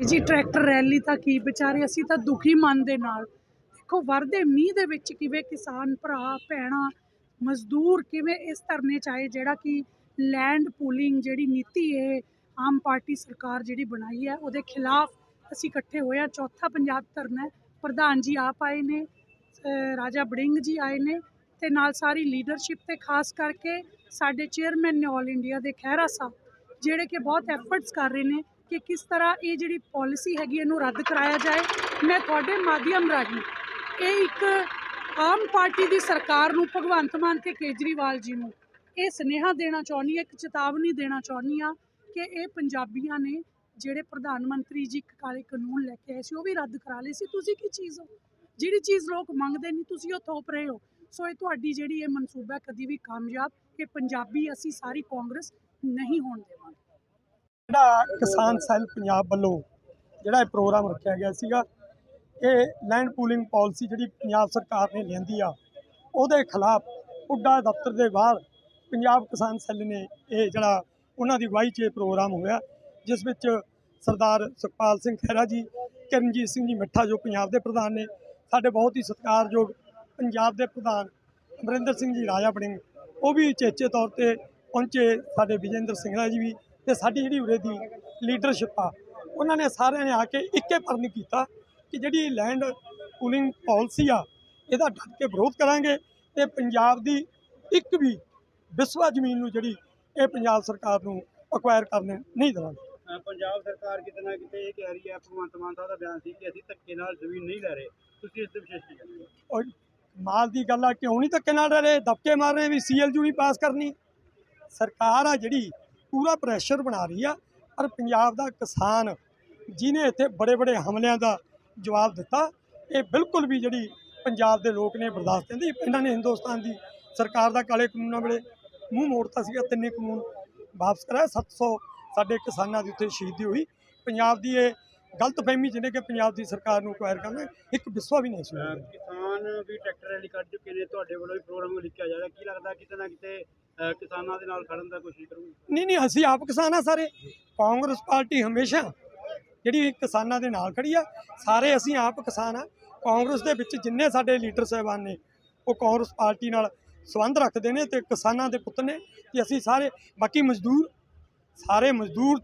ਜੀ tractor rally ਤਾਂ ਕੀ ਵਿਚਾਰੇ, ਅਸੀਂ ਤਾਂ ਦੁਖੀ ਮਨ ਦੇ ਨਾਲ। ਦੇਖੋ, ਵਰਦੇ ਮੀਂਹ ਦੇ ਵਿੱਚ ਕਿਵੇਂ ਕਿਸਾਨ ਭਰਾ, ਭੈਣਾਂ, ਮਜ਼ਦੂਰ ਕਿਵੇਂ ਇਸ ਧਰਨੇ 'ਚ ਆਏ, ਜਿਹੜਾ ਕਿ ਲੈਂਡ ਪੂਲਿੰਗ ਜਿਹੜੀ ਨੀਤੀ ਇਹ ਆਮ ਪਾਰਟੀ ਸਰਕਾਰ ਜਿਹੜੀ ਬਣਾਈ ਹੈ, ਉਹਦੇ ਖਿਲਾਫ ਅਸੀਂ ਇਕੱਠੇ ਹੋਏ ਆ ਚੌਥਾ ਪੰਜਾਬ ਧਰਨਾ ਪ੍ਰਧਾਨ ਜੀ ਆਪ ਆਏ ਨੇ ਰਾਜਾ ਬੜਿੰਗ ਜੀ ਆਏ ਨੇ ਤੇ ਨਾਲ ਸਾਰੀ ਲੀਡਰਸ਼ਿਪ ਤੇ ਖਾਸ ਕਰਕੇ ਸਾਡੇ ਚੇਅਰਮੈਨ ਨੇ ਆਲ ਇੰਡੀਆ ਦੇ ਖਹਿਰਾ ਸਾਹਿਬ, ਜਿਹੜੇ ਕਿ ਬਹੁਤ ਐਫਰਟਸ ਕਰ ਰਹੇ ਨੇ ਕਿ ਕਿਸ ਤਰ੍ਹਾਂ ਇਹ ਜਿਹੜੀ ਪਾਲਿਸੀ ਹੈਗੀ ਇਹਨੂੰ ਰੱਦ ਕਰਾਇਆ ਜਾਏ। ਮੈਂ ਤੁਹਾਡੇ ਮਾਧਿਅਮ ਰਾਹੀਂ ਇਹ ਇੱਕ ਆਮ ਪਾਰਟੀ ਦੀ ਸਰਕਾਰ ਨੂੰ, ਭਗਵੰਤ ਮਾਨ ਤੇ ਕੇਜਰੀਵਾਲ ਜੀ ਨੂੰ ਇਹ ਸੁਨੇਹਾ ਦੇਣਾ ਚਾਹੁੰਦੀ ਹਾਂ, ਇੱਕ ਚੇਤਾਵਨੀ ਦੇਣਾ ਚਾਹੁੰਦੀ ਹਾਂ ਕਿ ਇਹ ਪੰਜਾਬੀਆਂ ਨੇ ਜਿਹੜੇ ਪ੍ਰਧਾਨ ਮੰਤਰੀ ਜੀ ਕਾਲੇ ਕਾਨੂੰਨ ਲੈ ਕੇ ਆਏ ਸੀ, ਉਹ ਵੀ ਰੱਦ ਕਰਾ ਲਏ ਸੀ। ਤੁਸੀਂ ਕੀ ਚੀਜ਼ ਹੋ? ਜਿਹੜੀ ਚੀਜ਼ ਲੋਕ ਮੰਗਦੇ ਨਹੀਂ, ਤੁਸੀਂ ਉਹ ਥੋਪ ਰਹੇ ਹੋ। ਸੋ ਇਹ ਤੁਹਾਡੀ ਜਿਹੜੀ ਇਹ ਮਨਸੂਬਾ ਕਦੀ ਵੀ ਕਾਮਯਾਬ ਕਿ ਪੰਜਾਬੀ ਅਸੀਂ ਸਾਰੀ ਕਾਂਗਰਸ ਨਹੀਂ ਹੋਣ ਦੇਵਾਂਗੇ। ਜਿਹੜਾ ਕਿਸਾਨ ਸੈੱਲ ਪੰਜਾਬ ਵੱਲੋਂ ਜਿਹੜਾ ਇਹ ਪ੍ਰੋਗਰਾਮ ਰੱਖਿਆ ਗਿਆ ਸੀਗਾ, ਇਹ ਲੈਂਡ ਪੂਲਿੰਗ ਪਾਲਿਸੀ ਜਿਹੜੀ ਪੰਜਾਬ ਸਰਕਾਰ ਨੇ ਲਿਆਂਦੀ ਆ, ਉਹਦੇ ਖਿਲਾਫ ਉੱਡਾ ਦਫ਼ਤਰ ਦੇ ਬਾਹਰ ਪੰਜਾਬ ਕਿਸਾਨ ਸੈੱਲ ਨੇ ਇਹ ਜਿਹੜਾ ਉਹਨਾਂ ਦੀ ਅਗਵਾਈ 'ਚ ਇਹ ਪ੍ਰੋਗਰਾਮ ਹੋਇਆ, ਜਿਸ ਵਿੱਚ ਸਰਦਾਰ ਸੁਖਪਾਲ ਸਿੰਘ ਖਹਿਰਾ ਜੀ, ਕਰਨਜੀਤ ਸਿੰਘ ਜੀ ਮਿੱਠਾ ਜੋ ਪੰਜਾਬ ਦੇ ਪ੍ਰਧਾਨ ਨੇ, ਸਾਡੇ ਬਹੁਤ ਹੀ ਸਤਿਕਾਰਯੋਗ ਪੰਜਾਬ ਦੇ ਪ੍ਰਧਾਨ ਅਮਰਿੰਦਰ ਸਿੰਘ ਜੀ ਰਾਜਾ ਬੜਿੰਗ ਉਹ ਵੀ ਚੇਚੇ ਤੌਰ ਤੇ ਪਹੁੰਚੇ ਸਾਡੇ ਵਿਜੇਂਦਰ ਸਿੰਘਲਾ ਜੀ ਵੀ ਤੇ ਸਾਡੀ ਜਿਹੜੀ ਉਰੇ ਦੀ ਲੀਡਰਸ਼ਿਪ ਆ ਉਹਨਾਂ ਨੇ ਸਾਰਿਆਂ ਨੇ ਆ ਕੇ ਇੱਕੇ ਪਰਨ ਕੀਤਾ ਕਿ ਜਿਹੜੀ ਲੈਂਡ ਪੂਲਿੰਗ ਪਾਲਿਸੀ ਆ ਇਹਦਾ ਡਟ ਕੇ ਵਿਰੋਧ ਕਰਾਂਗੇ ਤੇ ਪੰਜਾਬ ਦੀ ਇੱਕ ਵੀ ਵਿਸਵਾ ਜ਼ਮੀਨ ਨੂੰ ਜਿਹੜੀ ਇਹ ਪੰਜਾਬ ਸਰਕਾਰ ਨੂੰ ਅਕਵਾਇਰ ਕਰਨ ਨਹੀਂ ਦੇਵਾਂਗੇ। ਪੰਜਾਬ ਸਰਕਾਰ ਕਿਤੇ ਨਾ ਕਿਤੇ ਇਹ ਕਹਿ ਰਹੀ ਹੈ ਭਗਵੰਤ ਮਾਨ ਸਾਹਿਬ ਦਾ ਬਿਆਨ ਸੀ ਕਿ ਅਸੀਂ ਧੱਕੇ ਨਾਲ ਜ਼ਮੀਨ ਨਹੀਂ ਲੈ ਰਹੇ। ਤੁਸੀਂ ਇਸ ਦੇ ਵਿਸ਼ੇਸ਼ ਕੀ ਕਹਿੰਦੇ ਹੋ? ਮਾਲ ਦੀ ਗੱਲ ਆ ਕਿਉਂ ਨਹੀਂ ਧੱਕੇ ਨਾਲ ਰਹੇ? ਦਬਕੇ ਮਾਰ ਰਹੇ ਵੀ ਸੀਐਲਯੂ ਨਹੀਂ ਪਾਸ ਕਰਨੀ। ਸਰਕਾਰ ਆ ਜਿਹੜੀ ਪੂਰਾ ਪ੍ਰੈਸ਼ਰ ਬਣਾ ਰਹੀ ਆ। ਪਰ ਪੰਜਾਬ ਦਾ ਕਿਸਾਨ ਜਿਨੇ ਇੱਥੇ ਬੜੇ ਬੜੇ ਹਮਲਿਆਂ ਦਾ ਜਵਾਬ ਦਿੱਤਾ, ਇਹ ਬਿਲਕੁਲ ਵੀ ਜਿਹੜੀ ਪੰਜਾਬ ਦੇ ਲੋਕ ਨੇ ਬਰਦਾਸ਼ਤ ਨਹੀਂ ਇਹਨਾਂ ਨੇ ਹਿੰਦੁਸਤਾਨ ਦੀ ਸਰਕਾਰ ਦਾ ਕਾਲੇ ਕਾਨੂੰਨਾਂ ਵੇਲੇ ਮੂੰਹ ਮੋੜਤਾ ਸੀਗਾ, ਤਿੰਨੇ ਕਾਨੂੰਨ ਵਾਪਸ ਕਰਾਇਆ 700 ਸਾਡੇ ਕਿਸਾਨਾਂ ਦੀ ਉੱਥੇ ਸ਼ਹੀਦੀ ਹੋਈ। ਪੰਜਾਬ ਦੀ ਇਹ ਗਲਤਫਹਿਮੀ ਜਿਹਨੇ ਕਿ ਪੰਜਾਬ ਦੀ ਸਰਕਾਰ ਨੂੰ ਅਕਵਾਇਰ ਕਰਨਾ, ਇੱਕ ਵਿਸਵਾ ਵੀ ਨਹੀਂ ਸੀ ਕਿਸਾਨ ਵੀ ਟਰੈਕਟਰ ਰੈਲੀ ਕੱਢ ਚੁੱਕੇ ਨੇ, ਤੁਹਾਡੇ ਵੱਲੋਂ ਵੀ ਪ੍ਰੋਗਰਾਮ ਲਿਖਿਆ ਜਾ ਰਿਹਾ। ਕੀ ਲੱਗਦਾ ਕਿਤੇ ਨਾ ਕਿਤੇ ਕਿਸਾਨਾਂ ਦੇ ਨਾਲ ਖੜਨ ਦਾ ਕੋਸ਼ਿਸ਼ ਕਰੂਗੀ। ਨਹੀਂ ਨਹੀਂ, ਅਸੀਂ ਆਪ ਕਿਸਾਨ ਆ ਸਾਰੇ। ਕਾਂਗਰਸ ਪਾਰਟੀ ਹਮੇਸ਼ਾ ਜਿਹੜੀ ਕਿਸਾਨਾਂ ਦੇ ਨਾਲ ਖੜੀ ਆ। ਸਾਰੇ ਅਸੀਂ ਆਪ ਕਿਸਾਨ ਆ। ਕਾਂਗਰਸ ਦੇ ਵਿੱਚ ਜਿੰਨੇ ਸਾਡੇ ਲੀਡਰ ਸਾਹਿਬਾਨ ਨੇ, ਉਹ ਕਾਂਗਰਸ ਪਾਰਟੀ ਨਾਲ ਸੰਬੰਧ ਰੱਖਦੇ ਨੇ ਤੇ ਕਿਸਾਨਾਂ ਦੇ ਪੁੱਤ ਨੇ ਤੇ ਅਸੀਂ ਸਾਰੇ, ਬਾਕੀ ਮਜ਼ਦੂਰ, ਸਾਰੇ ਮਜ਼ਦੂਰ